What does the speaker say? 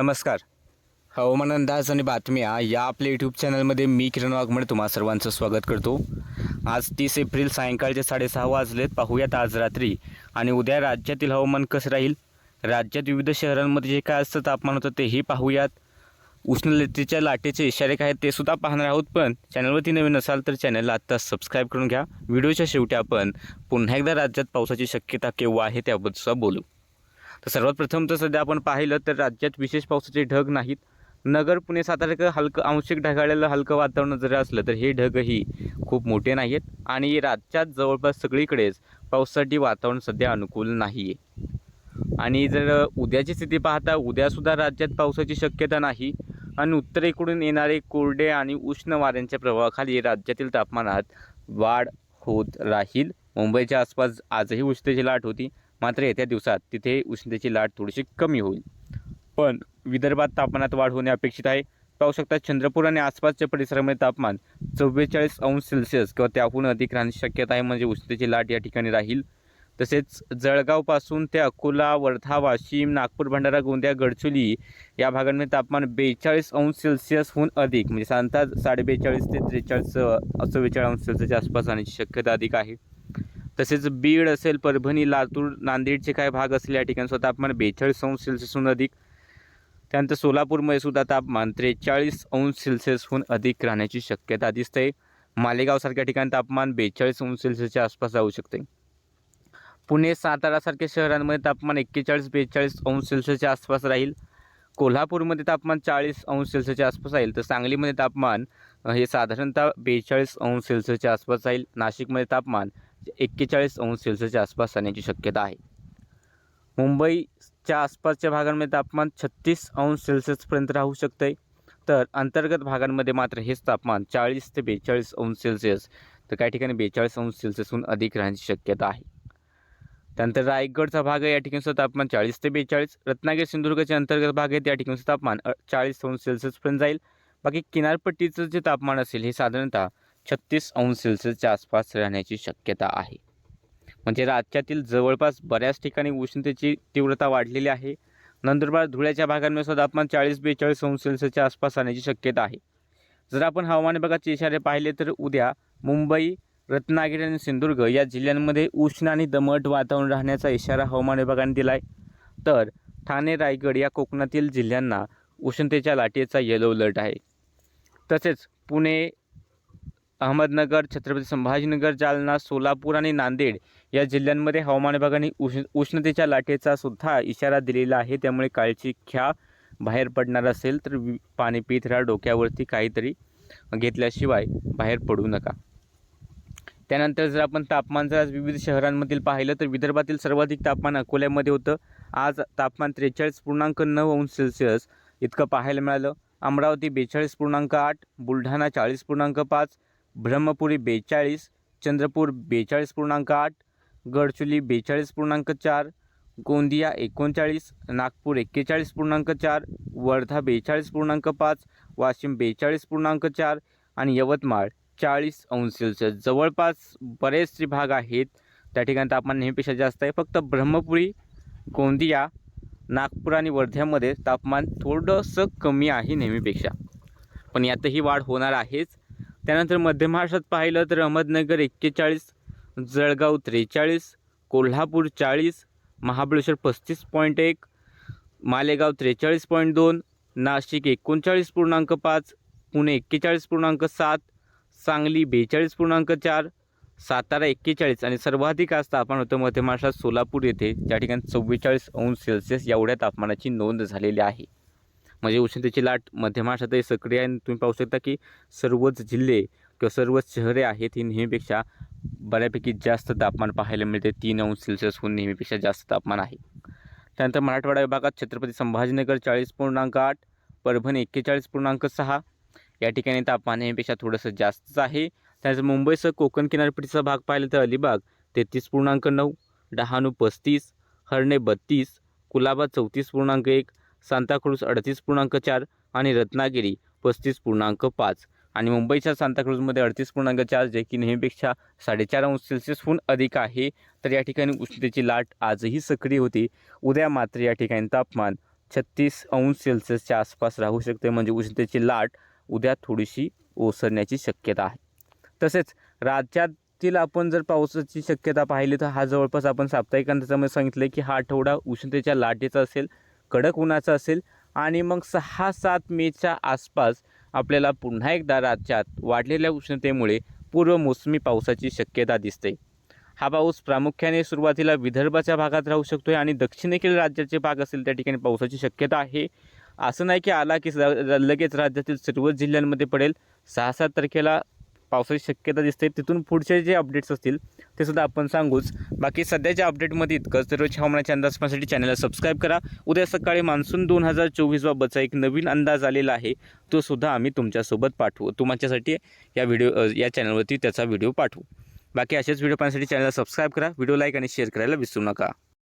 नमस्कार. हवामान अंदाज आणि बातम्या या आपल्या यूट्यूब चॅनलमध्ये मी किरण वाघमडे तुम्हा सर्वांचं स्वागत करतो. आज तीस एप्रिल सायंकाळचे साडेसहा वाजलेत. पाहूयात आज रात्री. आणि उद्या राज्यातील हवामान कसं राहील? राज्यात विविध शहरांमध्ये जे काय असतं तापमान होतं तेही पाहूयात. उष्णतेच्या लाटेचे इशारे काय आहेत ते सुद्धा पाहणार आहोत पण चॅनलवरती नवीन असाल तर चॅनलला आत्ता सबस्क्राईब करून घ्या. व्हिडिओच्या शेवटी आपण पुन्हा एकदा राज्यात पावसाची शक्यता केव्हा आहे त्याबद्दल सुद्धा बोलू. तर सर्वात प्रथम तर सध्या आपण पाहिलं तर राज्यात विशेष पावसाचे ढग नाहीत. नगर पुणे सातारा हलकं आंशिक ढगाळलेलं हलकं वातावरण जरी असलं तर हे ढगही खूप मोठे नाही आहेत आणि राज्यात जवळपास सगळीकडेच पावसासाठी वातावरण सध्या अनुकूल नाही आहे आणि जर उद्याची स्थिती पाहता उद्यासुद्धा राज्यात पावसाची शक्यता नाही. आणि उत्तरेकडून येणारे कोरडे आणि उष्ण वाऱ्यांच्या प्रभावाखाली राज्यातील तापमानात वाढ होत राहील. मुंबईच्या आसपास आजही उष्णतेची लाट होती. मात्र येत्या दिवसात तिथे उष्णतेची लाट थोडीशी कमी होईल. पण विदर्भात तापमानात वाढ होणे अपेक्षित आहे. पाहू शकता चंद्रपूर आणि आसपासच्या परिसरामध्ये तापमान चव्वेचाळीस अंश सेल्सिअस किंवा त्याहून अधिक राहण्याची शक्यता आहे. म्हणजे उष्णतेची लाट या ठिकाणी राहील. तसेच जळगावपासून ते अकोला वर्धा वाशिम नागपूर भंडारा गोंदिया गडचोली या भागांमध्ये तापमान बेचाळीस अंश सेल्सिअसहून अधिक. म्हणजे साधारणतः साडे बेचाळीस ते त्रेचाळीस चव्वेचाळीस अंश सेल्सिअसच्या आसपास राहण्याची शक्यता अधिक आहे. तसेच बीड असेल परभणी लातूर नांदेडचे काही भाग असेल या ठिकाणी सुद्धा तापमान बेचाळीस अंश सेल्सिअसहून अधिक. त्यानंतर सोलापूरमध्ये सुद्धा तापमान त्रेचाळीस अंश सेल्सिअसहून अधिक राहण्याची शक्यता दिसते. मालेगावसारख्या ठिकाणी तापमान बेचाळीस अंश सेल्सिअसच्या आसपास जाऊ शकते. पुणे सातारासारख्या शहरांमध्ये तापमान एक्केचाळीस बेचाळीस अंश सेल्सिअसच्या आसपास राहील. कोल्हापूरमध्ये तापमान चाळीस अंश सेल्सिअसच्या आसपास राहील. तर सांगलीमध्ये तापमान हे साधारणतः बेचाळीस अंश सेल्सिअसच्या आसपास राहील. नाशिकमध्ये तापमान एक्केचाळीस अंश सेल्सिअसच्या आसपास राहण्याची शक्यता आहे. मुंबईच्या आसपासच्या भागांमध्ये तापमान छत्तीस अंश सेल्सिअसपर्यंत राहू शकते तर अंतर्गत भागांमध्ये मात्र हेच तापमान चाळीस ते बेचाळीस अंश सेल्सिअस तर काही ठिकाणी बेचाळीस अंश सेल्सिअसहून अधिक राहण्याची शक्यता आहे. त्यानंतर रायगडचा भाग आहे या ठिकाणचं तापमान चाळीस ते बेचाळीस. रत्नागिरी सिंधुदुर्गचे अंतर्गत भाग आहेत या ठिकाणचं तापमान चाळीस अंश सेल्सिअसपर्यंत जाईल. बाकी किनारपट्टीचं जे तापमान असेल हे साधारणतः छत्तीस अंश सेल्सिअसच्या आसपास राहण्याची शक्यता आहे. म्हणजे राज्यातील जवळपास बऱ्याच ठिकाणी उष्णतेची तीव्रता वाढलेली आहे. नंदुरबार धुळ्याच्या भागांमध्ये सुद्धा तापमान चाळीस बेचाळीस अंश सेल्सिअसच्या आसपास राहण्याची शक्यता आहे. जर आपण हवामान विभागाचे इशारे पाहिले तर उद्या मुंबई रत्नागिरी आणि सिंधुदुर्ग या जिल्ह्यांमध्ये उष्ण आणि दमट वातावरण राहण्याचा इशारा हवामान विभागाने दिला आहे तर ठाणे रायगड या कोकणातील जिल्ह्यांना उष्णतेच्या लाटेचा येलो अलर्ट आहे. तसेच पुणे अहमदनगर छत्रपती संभाजीनगर जालना सोलापूर आणि नांदेड या जिल्ह्यांमध्ये हवामान विभागाने उष्ण उष्णतेच्या लाटेचा सुद्धा इशारा दिलेला आहे. त्यामुळे काळची ख्या बाहेर पडणार असेल तर पाणी पित राहा. डोक्यावरती काहीतरी घेतल्याशिवाय बाहेर पडू नका. त्यानंतर जर आपण तापमान जर आज विविध शहरांमधील पाहिलं तर विदर्भातील सर्वाधिक तापमान अकोल्यामध्ये होतं. आज तापमान त्रेचाळीस पूर्णांक नऊ अंश सेल्सिअस इतकं पाहायला मिळालं. अमरावती बेचाळीस पूर्णांक आठ बुलढाणा चाळीस पूर्णांक पाच ब्रह्मपुरी बेचाळीस चंद्रपूर बेचाळीस पूर्णांक आठ गडचुली बेचाळीस पूर्णांक चार गोंदिया एकोणचाळीस नागपूर एक्केचाळीस पूर्णांक चार वर्धा बेचाळीस पूर्णांक पाच वाशिम बेचाळीस पूर्णांक चार आणि यवतमाळ चाळीस अंश सेल्सिअस. जवळपास बरेचसे भाग आहेत. त्या ठिकाणी तापमान नेहमीपेक्षा जास्त आहे. फक्त ब्रह्मपुरी गोंदिया नागपूर आणि वर्ध्यामध्ये तापमान थोडंसं कमी आहे नेहमीपेक्षा. पण यातही वाढ होणार आहेच. त्यानंतर मध्य महाराष्ट्रात पाहिलं तर अहमदनगर एक्केचाळीस जळगाव त्रेचाळीस कोल्हापूर चाळीस महाबळेश्वर पस्तीस पॉईंट एक मालेगाव त्रेचाळीस पॉईंट दोन नाशिक एकोणचाळीस पूर्णांक पाच पुणे एक्केचाळीस पूर्णांक सात सांगली बेचाळीस पूर्णांक चार सातारा एक्केचाळीस आणि सर्वाधिक आज तापमान होतं मध्य महाराष्ट्रात सोलापूर येथे. ज्या ठिकाणी चव्वेचाळीस अंश सेल्सिअस एवढ्या तापमानाची नोंद झालेली आहे. म्हणजे उष्णतेची लाट मध्य महाराष्ट्रातही सक्रिय आहे. आणि तुम्ही पाहू शकता की सर्वच जिल्हे किंवा सर्वच शहरे आहेत ही नेहमीपेक्षा बऱ्यापैकी जास्त तापमान पाहायला मिळते. तीन अंश सेल्सिअसहून नेहमीपेक्षा जास्त तापमान आहे. त्यानंतर मराठवाडा विभागात छत्रपती संभाजीनगर चाळीस पूर्णांक आठ परभणी एक्केचाळीस पूर्णांक सहा. या ठिकाणी तापमान नेहमीपेक्षा थोडंसं जास्तच आहे. त्यानंतर मुंबईसह कोकण किनारपट्टीचा भाग पाहिला तर अलिबाग तेहतीस पूर्णांक नऊ डहाणू पस्तीस हरणे बत्तीस कुलाबा चौतीस पूर्णांक एक सांताक्रूज अडतीस पूर्णांक चार आणि रत्नागिरी पस्तीस पूर्णांक पाच. आणि मुंबईच्या सांताक्रूजमध्ये अडतीस पूर्णांक चार जे की नेहमीपेक्षा साडेचार अंश सेल्सिअसहून अधिक आहे. तर या ठिकाणी उष्णतेची लाट आजही सक्रिय होती. उद्या मात्र या ठिकाणी तापमान छत्तीस अंश सेल्सिअसच्या आसपास राहू शकते. म्हणजे उष्णतेची लाट उद्या थोडीशी ओसरण्याची शक्यता आहे. तसेच राज्यातील आपण जर पावसाची शक्यता पाहिली तर हा जवळपास आपण साप्ताहिक अंदाजामध्ये सांगितलं की हा आठवडा उष्णतेच्या लाटेचा असेल. कडक उन्हाचा असेल आणि मग सहा सात मेच्या आसपास आपल्याला पुन्हा एकदा राज्यात वाढलेल्या उष्णतेमुळे पूर्व मोसमी पावसाची शक्यता दिसते. हा पाऊस प्रामुख्याने सुरुवातीला विदर्भाच्या भागात राहू शकतो आहे आणि दक्षिणेकडील राज्याचे भाग असेल त्या ठिकाणी पावसाची शक्यता आहे. असं नाही की आला की लगेच राज्यातील सर्वच जिल्ह्यांमध्ये पडेल. सहा सात तारखेला पावसाची शक्यता दिसते तिथून पुढचे जे अपडेट्स असतील ते सुद्धा आपण सांगूच. बाकी सध्याच्या अपडेटमध्ये इतकंच. दररोज हवामानाच्या अंदाज पाहण्यासाठी चॅनलला सबस्क्राईब करा. उद्या सकाळी मान्सून दोन हजार चोवीसबाबतचा एक नवीन अंदाज आलेला आहे. तो सुद्धा आम्ही तुमच्यासोबत पाठवू. तुमच्यासाठी या व्हिडिओ या चॅनलवरती त्याचा व्हिडिओ पाठवू. बाकी असेच व्हिडिओ पाहण्यासाठी चॅनलला सबस्क्राईब करा. व्हिडिओ लाईक आणि शेअर करायला विसरू नका.